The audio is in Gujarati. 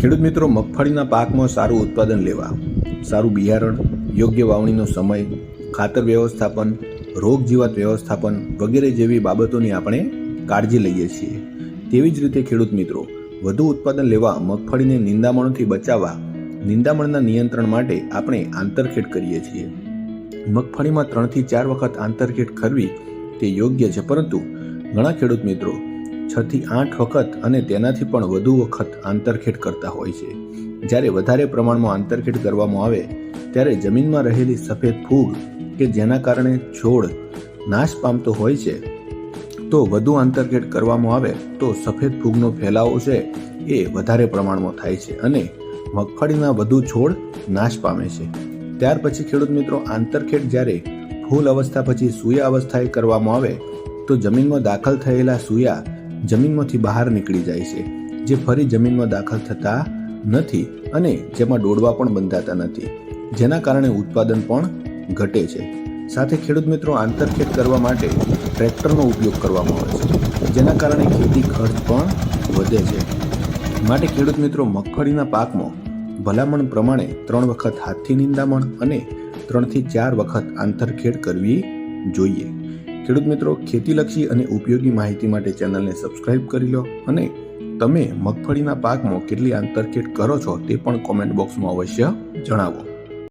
ખેડૂત મિત્રો, મગફળીના પાકમાં સારું ઉત્પાદન લેવા, સારું બિયારણ, યોગ્ય વાવણીનો સમય, ખાતર વ્યવસ્થાપન, રોગ જીવાત વ્યવસ્થાપન વગેરે જેવી બાબતોની આપણે કાળજી લઈએ છીએ. તેવી જ રીતે ખેડૂત મિત્રો, વધુ ઉત્પાદન લેવા, મગફળીને નિંદામણોથી બચાવવા, નિંદામણના નિયંત્રણ માટે આપણે આંતરખેડ કરીએ છીએ. મગફળીમાં ત્રણથી ચાર વખત આંતરખેડ કરવી તે યોગ્ય છે, પરંતુ ઘણા ખેડૂત મિત્રો છ થી આઠ વખત અને તેનાથી પણ વધુ વખત આંતરખેડ કરતા હોય છે. જ્યારે વધારે પ્રમાણમાં આંતરખેડ કરવામાં આવે, ત્યારે જમીનમાં રહેલી સફેદ ફૂગ કે જેના કારણે છોડ નાશ પામતો હોય છે, તો વધુ આંતરખેડ કરવામાં આવે તો સફેદ ફૂગનો ફેલાવો છે એ વધારે પ્રમાણમાં થાય છે અને મગફળીના વધુ છોડ નાશ પામે છે. ત્યાર પછી ખેડૂત મિત્રો, આંતરખેડ જ્યારે ફૂલ અવસ્થા પછી સૂયા અવસ્થાએ કરવામાં આવે, તો જમીનમાં દાખલ થયેલા સૂયા જમીનમાંથી બહાર નીકળી જાય છે, જે ફરી જમીનમાં દાખલ થતા નથી અને જેમાં ડોડવા પણ બંધાતા નથી. જેના કારણે ઉત્પાદન પણ ઘટે છે. સાથે ખેડૂત મિત્રો આંતરખેડ કરવા માટે ટ્રેક્ટરનો ઉપયોગ કરવામાં આવે છે, જેના કારણે ખેતી ખર્ચ પણ વધે છે. માટે ખેડૂત મિત્રો, મગફળીના પાકમાં ભલામણ પ્રમાણે ત્રણ વખત હાથથી નિંદામણ અને ત્રણથી ચાર વખત આંતરખેડ કરવી જોઈએ. ખેડૂત મિત્રો, ખેતીલક્ષી અને ઉપયોગી માહિતી માટે ચેનલને સબસ્ક્રાઇબ કરી લો અને તમે મગફળીના પાકમાં કેટલી આંતરખેડ કરો છો તે પણ કોમેન્ટ બોક્સમાં અવશ્ય જણાવો.